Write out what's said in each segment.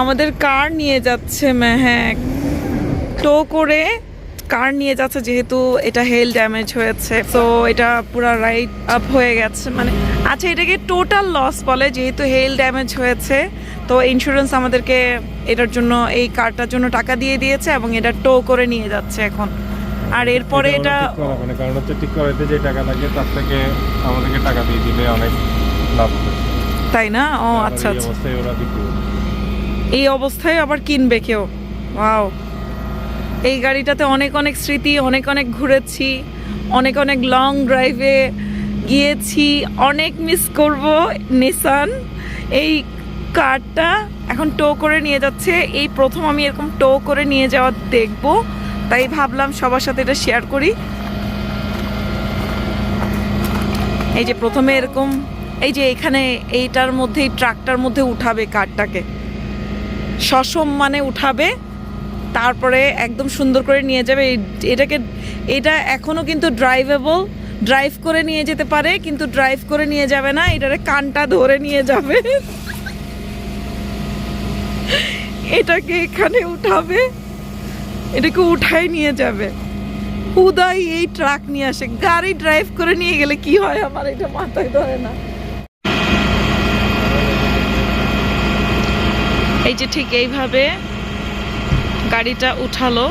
আমাদের কার নিয়ে যাচ্ছে মেহেক? টো করে কার নিয়ে যাচ্ছে যেহেতু এটা হেল ড্যামেজ হয়েছে। তো এটা পুরো রাইট আপ হয়ে গেছে। মানে আচ্ছা এটাকে টোটাল লস বলে যেহেতু হেল ড্যামেজ হয়েছে তো ইন্স্যুরেন্স আমাদেরকে এটার জন্য এই কারটার জন্য টাকা দিয়ে দিয়েছে এবং এটা টো করে নিয়ে যাচ্ছে এখন। আর এরপরে এটা মানে কারণ হচ্ছে ঠিক করাইতে যে টাকা লাগে তার থেকে আমাদেরকে টাকা দিয়ে দিলে অনেক লাভ হবে তাই না? ও আচ্ছা এই আচ্ছা। এই অবস্থায় আবার কিনবে কেউ? ওয়াও। এই গাড়িটাতে অনেক অনেক স্মৃতি অনেক অনেক ঘুরেছি অনেক অনেক লং ড্রাইভে গিয়েছি অনেক মিস করব নিসান এই কারটা এখন টো করে নিয়ে যাচ্ছে। এই প্রথম আমি এরকম টো করে নিয়ে যাওয়া দেখব। তাই ভাবলাম সবার সাথে এটা শেয়ার করি। এই যে প্রথমে এরকম এই যে এখানে এইটার মধ্যে ট্রাকটার মধ্যে উঠাবে কারটাকে। সসম্মানে উঠাবে, তারপরে একদম সুন্দর করে নিয়ে যাবে। এটাকে, এটা এখনও কিন্তু ড্রাইভেবল ড্রাইভ করে নিয়ে যেতে পারে, কিন্তু ড্রাইভ করে নিয়ে যাবে না, এটারে কানটা ধরে নিয়ে যাবে। এটাকে এখানে উঠাবে, এটাকে উঠাই নিয়ে যাবে। হুদাই এই ট্রাক নিয়ে আসে। গাড়ি ড্রাইভ করে নিয়ে গেলে কি হয় আমার? এটা মাথায় ধরে না। এই যে ঠিক এইভাবে গাড়িটা উঠালো।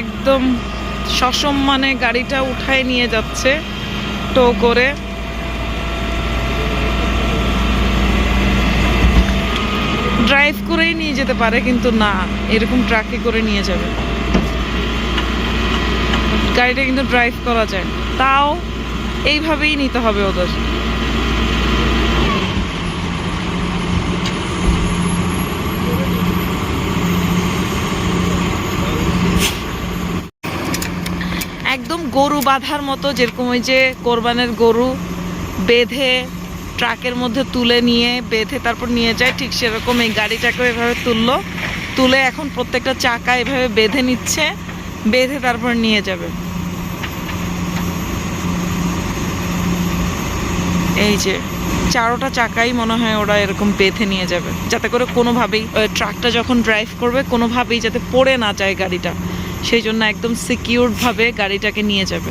একদম সসম্মানে গাড়িটা উঠায় নিয়ে যাচ্ছে টো করে। ড্রাইভ করেই নিয়ে যেতে পারে কিন্তু না, এরকম ট্রাকে করে নিয়ে যাবে। গাড়িটা কিন্তু ড্রাইভ করা যায়। তাও এইভাবেই নিতে হবে ওদের। একদম গরু বাঁধার মতো, যেরকম ওই যে কোরবানের গরু বেঁধে ট্রাকের মধ্যে তুলে নিয়ে, বেঁধে তারপর নিয়ে যায়, ঠিক সেরকম এই গাড়িটাকে এভাবে তুললো। তুলে এখন প্রত্যেকটা চাকা এভাবে বেঁধে নিচ্ছে, বেঁধে তারপর নিয়ে যাবে। এই যে, চারোটা চাকাই মনে হয় ওরা এরকম বেঁধে নিয়ে যাবে। যাতে করে কোনোভাবেই ট্রাকটা যখন ড্রাইভ করবে, কোনোভাবেই যাতে পড়ে না যায় গাড়িটা। সেই জন্য একদম সিকিউরভাবে গাড়িটাকে নিয়ে যাবে।